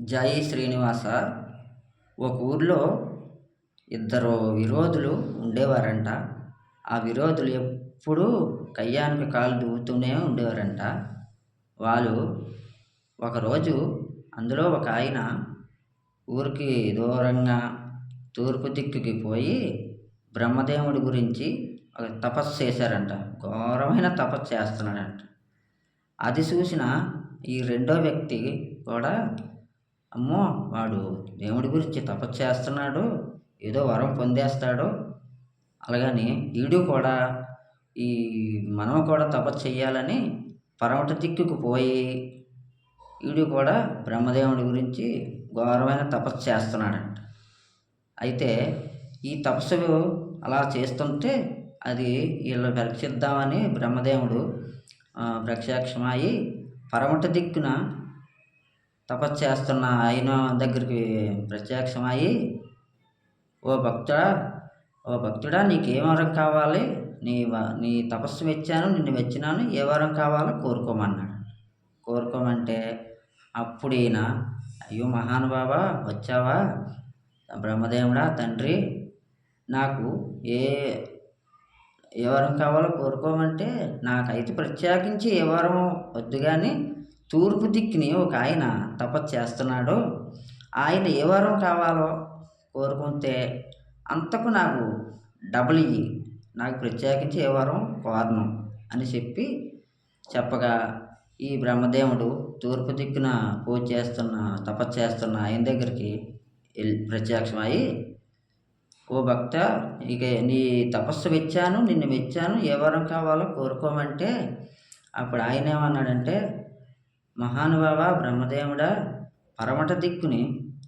జై శ్రీనివాస ఒక ఊర్లో ఇద్దరు విరోధులు ఉండేవారంట. ఆ విరోధులు ఎప్పుడూ కయ్యానికి కాలు దూవుతూనే ఉండేవారంట. వాళ్ళు ఒకరోజు అందులో ఒక ఆయన ఊరికి దూరంగా తూర్పు దిక్కుకి పోయి బ్రహ్మదేవుడి గురించి ఒక తపస్సు చేశారంట. ఘోరమైన తపస్సు చేస్తున్నాడంట. అది చూసిన ఈ రెండో వ్యక్తి కూడా అమ్మో వాడు దేవుడి గురించి తపస్సు చేస్తున్నాడు ఏదో వరం పొందేస్తాడు. అలాగని వీడు కూడా ఈ మనం కూడా తపస్సు చేయాలని పరమట దిక్కుకు పోయి వీడు కూడా బ్రహ్మదేవుడి గురించి ఘోరమైన తపస్సు చేస్తున్నాడంట. అయితే ఈ తపస్సు అలా చేస్తుంటే అది వీళ్ళు పరీక్షిద్దామని బ్రహ్మదేవుడు ప్రత్యక్షమయ్యి పరమట దిక్కున తపస్సు చేస్తున్న ఆయన దగ్గరికి ప్రత్యక్షమయ్యి ఓ భక్తుడా ఓ భక్తుడా నీకేం వరం కావాలి? నీ నీ తపస్సు మెచ్చాను నిన్ను మెచ్చినాను ఏ వరం కావాలో కోరుకోమన్నాడు. కోరుకోమంటే అప్పుడు ఈయన అయ్యో మహానుభావా వచ్చావా? బ్రహ్మదేవుడా తండ్రి నాకు ఏ ఏ వరం కావాలో కోరుకోమంటే నాకైతే ప్రత్యేకించి ఏ వరం వద్దు కానీ తూర్పు దిక్కుని ఒక ఆయన తపస్సు చేస్తున్నాడు. ఆయన ఏ వరం కావాలో కోరుకుంటే అంతకు నాకు డబుల్ ఇయ్యి నాకు ప్రత్యేకించి ఏ వరం కోరను అని చెప్పి చెప్పగా ఈ బ్రహ్మదేవుడు తూర్పు దిక్కున పూజ చేస్తున్న తపస్సు చేస్తున్న ఆయన దగ్గరికి ప్రత్యక్షమై ఓ భక్త ఇక నీ తపస్సు మెచ్చాను నిన్ను మెచ్చాను ఏ వరం కావాలో కోరుకోమంటే అప్పుడు ఆయన ఏమన్నాడంటే మహానుభావ బ్రహ్మదేవుడా పరమట దిక్కుని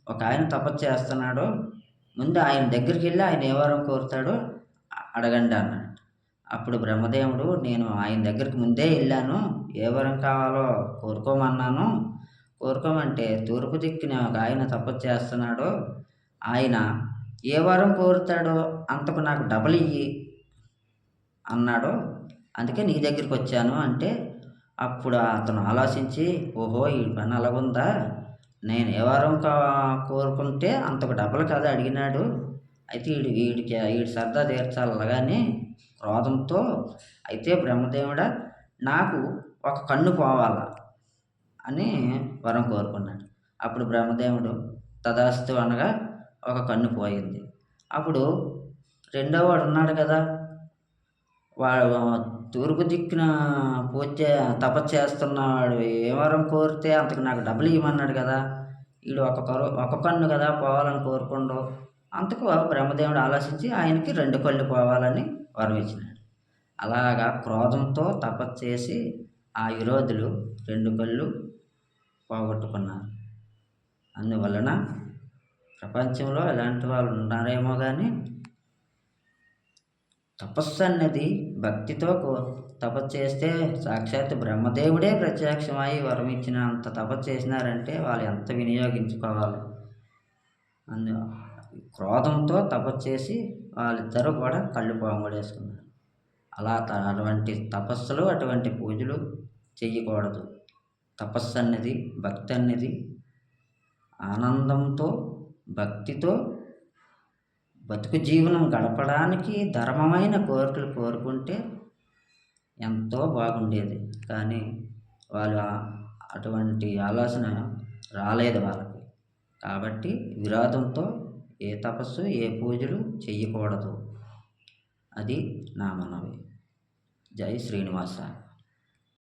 ఒక ఆయన తపస్సు చేస్తున్నాడు ముందు ఆయన దగ్గరికి వెళ్ళి ఆయన ఏ వరం కోరుతాడో అడగండి అన్నాడు. అప్పుడు బ్రహ్మదేవుడు నేను ఆయన దగ్గరికి ముందే వెళ్ళాను ఏ వరం కావాలో కోరుకోమన్నాను. కోరుకోమంటే తూర్పు దిక్కుని ఒక ఆయన తపస్సు చేస్తున్నాడు ఆయన ఏ వరం కోరుతాడో అంతకు నాకు డబల్ ఇయ్యి అన్నాడు అందుకే నీ దగ్గరికి వచ్చాను అంటే అప్పుడు అతను ఆలోచించి ఓహో ఈ పని అలాగుందా నేను ఏ వారం కోరుకుంటే అంతకు డబ్బులు కదా అడిగినాడు. అయితే వీడు వీడికి వీడి సరదా తీర్చాలగానే క్రోధంతో అయితే బ్రహ్మదేవుడా నాకు ఒక కన్ను పోవాలా? అని వరం కోరుకున్నాడు. అప్పుడు బ్రహ్మదేవుడు తదాస్తు అనగా ఒక కన్ను పోయింది. అప్పుడు రెండో వాడు ఉన్నాడు కదా వాడు తూర్పు దిక్కున పూజ తపస్సు చేస్తున్నాడు. ఏ వరం కోరితే అంతకు నాకు డబ్బులు ఇవ్వమన్నాడు కదా. వీడు ఒక కరు ఒక కన్ను కదా పోవాలని కోరుకుండు. అంతకు బ్రహ్మదేవుడు ఆలోచించి ఆయనకి రెండు కళ్ళు పోవాలని వరం ఇచ్చినాడు. అలాగా క్రోధంతో తపస్సు చేసి ఆ విరోధులు రెండు కళ్ళు పోగొట్టుకున్నారు. అందువలన ప్రపంచంలో ఎలాంటి వాళ్ళు ఉన్నారేమో కానీ తపస్సు అన్నది భక్తితో తపస్సు చేస్తే సాక్షాత్ బ్రహ్మదేవుడే ప్రత్యక్షమై వరం ఇచ్చిన అంత తపస్సు చేసినారంటే వాళ్ళు ఎంత వినియోగించుకోవాలి? అందు క్రోధంతో తపస్సు చేసి వాళ్ళిద్దరూ కూడా కళ్ళు పాముడేసుకున్నారు అలా అటువంటి తపస్సులు అటువంటి పూజలు చేయకూడదు తపస్సు అన్నది భక్తి అన్నది ఆనందంతో భక్తితో బతుకు జీవనం గడపడానికి ధర్మమైన కోరికలు కోరుకుంటే ఎంతో బాగుండేది. కానీ వాళ్ళు అటువంటి ఆలోచన రాలేదు వాళ్ళకి. కాబట్టి విరాదంతో ఏ తపస్సు ఏ పూజలు చేయకూడదు అది నా మనవి. జై శ్రీనివాస.